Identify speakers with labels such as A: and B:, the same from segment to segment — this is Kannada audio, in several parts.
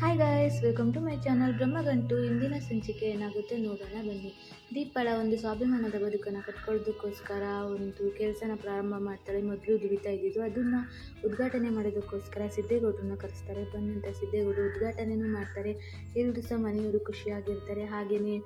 A: Hi guys! Guys welcome to my channel Brahmagantu ಇಂದಿನ ಸಂಚಿಕೆ ಏನಾಗುತ್ತೆ ನೋಡೋಣ, ಬನ್ನಿ. ದೀಪಳ ಒಂದು ಸ್ವಾಭಿಮಾನದ ಬದುಕನ್ನು ಕಟ್ಕೊಳ್ಳೋದಕ್ಕೋಸ್ಕರ ಒಂದು ಕೆಲಸನ ಪ್ರಾರಂಭ ಮಾಡ್ತಾಳೆ. ಮೊದಲು ದುಡಿತಾ ಇದ್ದಿದ್ದು ಅದನ್ನು ಉದ್ಘಾಟನೆ ಮಾಡೋದಕ್ಕೋಸ್ಕರ ಸಿದ್ದೇಗೌಡರನ್ನ ಕರೆಸ್ತಾರೆ. ಬಂದಂಥ ಸಿದ್ದೇಗೌಡರು ಉದ್ಘಾಟನೆನೂ ಮಾಡ್ತಾರೆ. ಎಲ್ಲರೂ ಸಹ ಮನೆಯವರು ಖುಷಿಯಾಗಿರ್ತಾರೆ. ಹಾಗೆಯೇ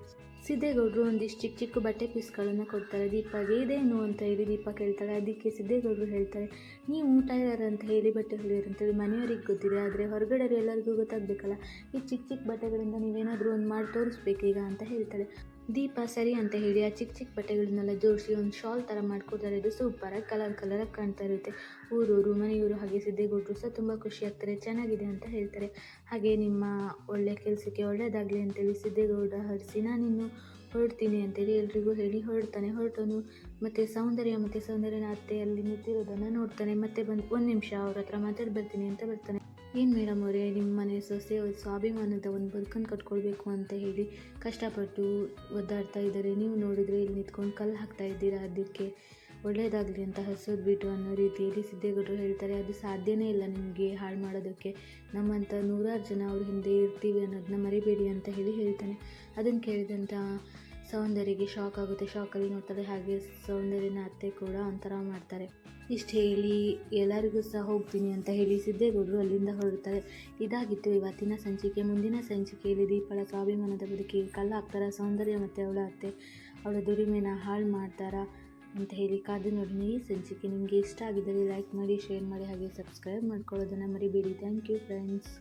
A: ಸಿದ್ದೇಗೌಡರು ಒಂದಿಷ್ಟು ಚಿಕ್ಕ ಚಿಕ್ಕ ಬಟ್ಟೆ ಪೀಸ್ಗಳನ್ನು ಕೊಡ್ತಾರೆ. ದೀಪಗೆ ಇದೇನು ಅಂತ ಹೇಳಿ ದೀಪ ಕೇಳ್ತಾಳೆ. ಅದಕ್ಕೆ ಸಿದ್ದೇಗೌಡರು ಹೇಳ್ತಾರೆ, ನೀವು ಊಟ ಅಂತ ಹೇಳಿ ಬಟ್ಟೆ ಹೊಲಿಯೋರು ಅಂತೇಳಿ ಮನೆಯವರಿಗೆ ಗೊತ್ತಿದೆ. ಆದರೆ ಹೊರಗಡೆ ಎಲ್ಲರಿಗೂ ಗೊತ್ತಾಗಬೇಕಲ್ಲ. ಈ ಚಿಕ್ಕ ಚಿಕ್ಕ ಬಟ್ಟೆಗಳಿಂದ ನೀವೇನಾದರೂ ಒಂದು ಮಾಡಿ ತೋರಿಸ್ಬೇಕೀಗ ಅಂತ ಹೇಳ್ತಾಳೆ ದೀಪ ಸರಿ ಅಂತ ಹೇಳಿ ಆ ಚಿಕ್ಕ ಚಿಕ್ಕ ಬಟ್ಟೆಗಳನ್ನೆಲ್ಲ ಜೋಡಿಸಿ ಒಂದು ಶಾಲ್ ಥರ ಮಾಡ್ಕೊತಾರೆ ಇದು ಸೂಪರಾಗಿ ಕಲರ್ ಕಲರಾಗಿ ಕಾಣ್ತಾ ಇರುತ್ತೆ. ಊರೂರು ಮನೆಯವರು ಹಾಗೆ ಸಿದ್ದೇಗೌಡರು ಸಹ ತುಂಬ ಖುಷಿಯಾಗ್ತಾರೆ ಚೆನ್ನಾಗಿದೆ ಅಂತ ಹೇಳ್ತಾರೆ. ಹಾಗೆ ನಿಮ್ಮ ಒಳ್ಳೆ ಕೆಲಸಕ್ಕೆ ಒಳ್ಳೆಯದಾಗಲಿ ಅಂತೇಳಿ ಸಿದ್ದೇಗೌಡ ಹರಿಸಿ, ನಾನಿನ್ನು ಹೊರಡ್ತೀನಿ ಅಂತೇಳಿ ಎಲ್ರಿಗೂ ಹೇಳಿ ಹೊರಡ್ತಾನೆ. ಹೊರಟೋನು ಮತ್ತು ಸೌಂದರ್ಯ ಮತ್ತು ಸೌಂದರ್ಯನ ಅತ್ತೆ ಅಲ್ಲಿ ನಿಂತಿರೋದನ್ನು ನೋಡ್ತಾನೆ. ಮತ್ತೆ ಬಂದು ಒಂದು ನಿಮಿಷ ಅವ್ರ ಹತ್ರ ಮಾತಾಡಿ ಬರ್ತೀನಿ ಅಂತ ಬರ್ತಾನೆ. ಏನು ಮೇಡಮ್ ಅವರೇ ನಿಮ್ಮ ಮನೆ ಸೊಸೆ ಸ್ವಾಭಿಮಾನದ ಒಂದು ಬದುಕನ್ನು ಕಟ್ಕೊಳ್ಬೇಕು ಅಂತ ಹೇಳಿ ಕಷ್ಟಪಟ್ಟು ಒದ್ದಾಡ್ತಾ ಇದ್ದಾರೆ. ನೀವು ನೋಡಿದ್ರೆ ಇಲ್ಲಿ ನಿಂತ್ಕೊಂಡು ಕಲ್ಲು ಹಾಕ್ತಾ ಇದ್ದೀರಾ ಅದಕ್ಕೆ? ಒಳ್ಳೆಯದಾಗಲಿ ಅಂತ ಹಸೋದು ಬಿಟ್ಟು ಅನ್ನೋ ರೀತಿಯಲ್ಲಿ ಸಿದ್ದೇಗೌಡರು ಹೇಳ್ತಾರೆ. ಅದು ಸಾಧ್ಯನೇ ಇಲ್ಲ ನಿಮಗೆ ಹಾಳು ಮಾಡೋದಕ್ಕೆ. ನಮ್ಮಂಥ ನೂರಾರು ಜನ ಅವ್ರ ಹಿಂದೆ ಇರ್ತೀವಿ ಅನ್ನೋದನ್ನ ಮರಿಬೇಡಿ ಅಂತ ಹೇಳಿ ಹೇಳ್ತಾನೆ. ಅದನ್ನು ಕೇಳಿದಂಥ ಸೌಂದರ್ಯಗೆ ಶಾಕ್ ಆಗುತ್ತೆ. ಶಾಕಲ್ಲಿ ನೋಡ್ತಾರೆ, ಹಾಗೆ ಸೌಂದರ್ಯನ ಅತ್ತೆ ಕೂಡ ಒಂಥರ ಮಾಡ್ತಾರೆ. ಇಷ್ಟು ಹೇಳಿ ಎಲ್ಲರಿಗೂ ಸಹ ಹೋಗ್ತೀನಿ ಅಂತ ಹೇಳಿ ಸಿದ್ದೇಗೌಡರು ಅಲ್ಲಿಂದ ಹೊರಡ್ತಾರೆ. ಇದಾಗಿತ್ತು ಇವತ್ತಿನ ಸಂಚಿಕೆ. ಮುಂದಿನ ಸಂಚಿಕೆಯಲ್ಲಿ ದೀಪಳ ಸ್ವಾಭಿಮಾನದ ಬದುಕಿಗೆ ಕಲ್ಲ ಹಾಕ್ತಾರ ಸೌಂದರ್ಯ ಮತ್ತು ಅವಳ ಅತ್ತೆ, ಅವಳ ದುಡಿಮೆನ ಹಾಳು ಮಾಡ್ತಾರ ಅಂತ ಹೇಳಿ ಕಾದು ನೋಡಿ ಈ ಸಂಚಿಕೆ ನಿಮಗೆ ಇಷ್ಟ ಆಗಿದ್ದರೆ ಲೈಕ್ ಮಾಡಿ, ಶೇರ್ ಮಾಡಿ ಹಾಗೆ ಸಬ್ಸ್ಕ್ರೈಬ್ ಮಾಡ್ಕೊಳ್ಳೋದನ್ನು ಮರಿಬೇಡಿ. Thank you friends.